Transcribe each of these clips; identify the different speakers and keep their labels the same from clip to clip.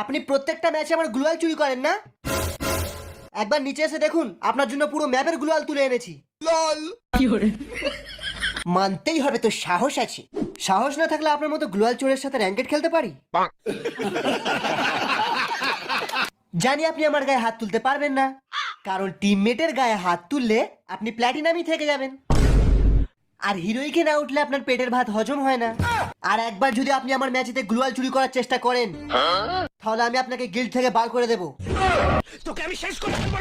Speaker 1: আপনি প্রত্যেকটা ম্যাচে আমার গ্লোয়াল চুরি করেন না? একবার নিচে এসে দেখুন আপনার জন্য পুরো ম্যাপের গ্লোয়াল তুলে এনেছি। মানতেই হবে তো সাহস আছে। সাহস না থাকলে আপনার মতো গ্লোয়াল চোরের সাথে র্যাঙ্কেট খেলতে পারি? জানি আপনি আমার গায়ে হাত তুলতে পারবেন না কারণ টিমমেটের গায়ে হাত তুললে আপনি প্ল্যাটিনামই থেকে যাবেন। আর হিরোইকে না উঠলে আপনার পেটের ভাত হজম হয় না। আর একবার যদি আপনি আমার ম্যাচেতে গ্লোয়াল চুরি করার চেষ্টা করেন তাহলে আমি আপনাকে গিল্ড থেকে বার করে দেব।
Speaker 2: তোকে আমি শেষ করে দেবো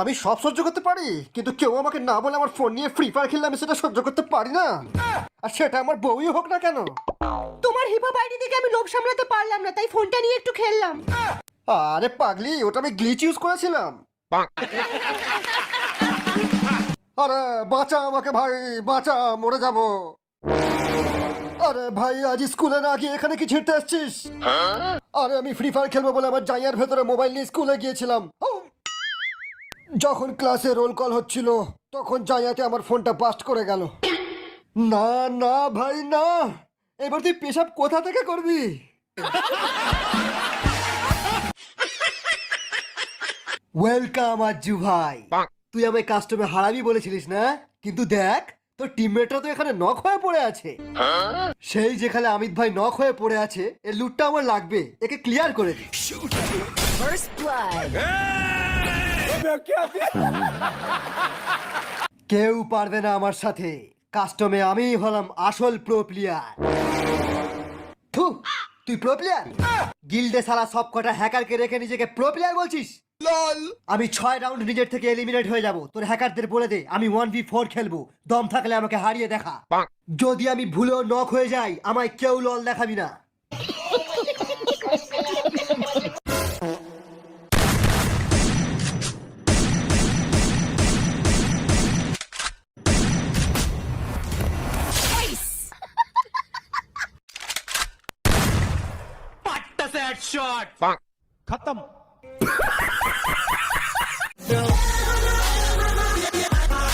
Speaker 3: আমি সব সহ্য করতে পারি কিন্তু কেউ আমাকে না বলে আমার ফোন নিয়ে ফ্রি ফায়ার খেললে আমি সেটা সহ্য করতে পারি না। আর সেটা আমার বউই হোক না কেন।
Speaker 1: তোমার হিপা বাইটি থেকে আমি লোভ সামলাতে পারলাম না তাই ফোনটা নিয়ে একটু খেললাম।
Speaker 3: আরে পাগলি ওটা আমি গ্লিচ ইউজ করেছিলাম। আরে, বাঁচা আমাকে ভাই, বাঁচা, মরে যাব। আরে ভাই, আজ স্কুলে না গিয়ে এখানে কি ছিঁড়তে আসছিস আরে, আমি ফ্রি ফায়ার খেলব বলে আমার জাইয়ার ভেতরে মোবাইল নিয়ে স্কুলে গিয়েছিলাম। যখন ক্লাসে রোল কল হচ্ছিল, তখন জাইয়াতে আমার ফোনটা বাস্ট করে গেল। না না ভাই, না। এবার তুই পেশাব কোথা থেকে করবি?
Speaker 1: ওয়েলকাম আজ্জু ভাই। তুই আমায় কাস্টমে হারাবি বলেছিলিস না? কিন্তু দেখ তোর টিমমেটরা তো এখানে নক হয়ে পড়ে আছে। সেই যেখানে অমিত ভাই নক হয়ে পড়ে আছে এর লুটটা আমার লাগবে। একে ক্লিয়ার করে দি। কেউ পারবে না আমার সাথে। কাস্টমে আমি হলাম আসল প্রো প্লেয়ার তুই প্রো প্লেয়ার গিল্ডে সারা সব কটা হ্যাকারকে রেখে নিজেকে প্রো প্লেয়ার বলছিস? লল আমি ছয় রাউন্ড নিজের থেকে এলিমিনেট হয়ে যাব। তোর হ্যাকারদের বলে দে আমি ওয়ান ভি ফোর খেলব। দম থাকলে আমাকে হারিয়ে দেখা। যদি আমি ভুলেও নক হয়ে যাই আমায় কেউ লল দেখাবি না।
Speaker 2: Shot. Bang.
Speaker 4: Khatam.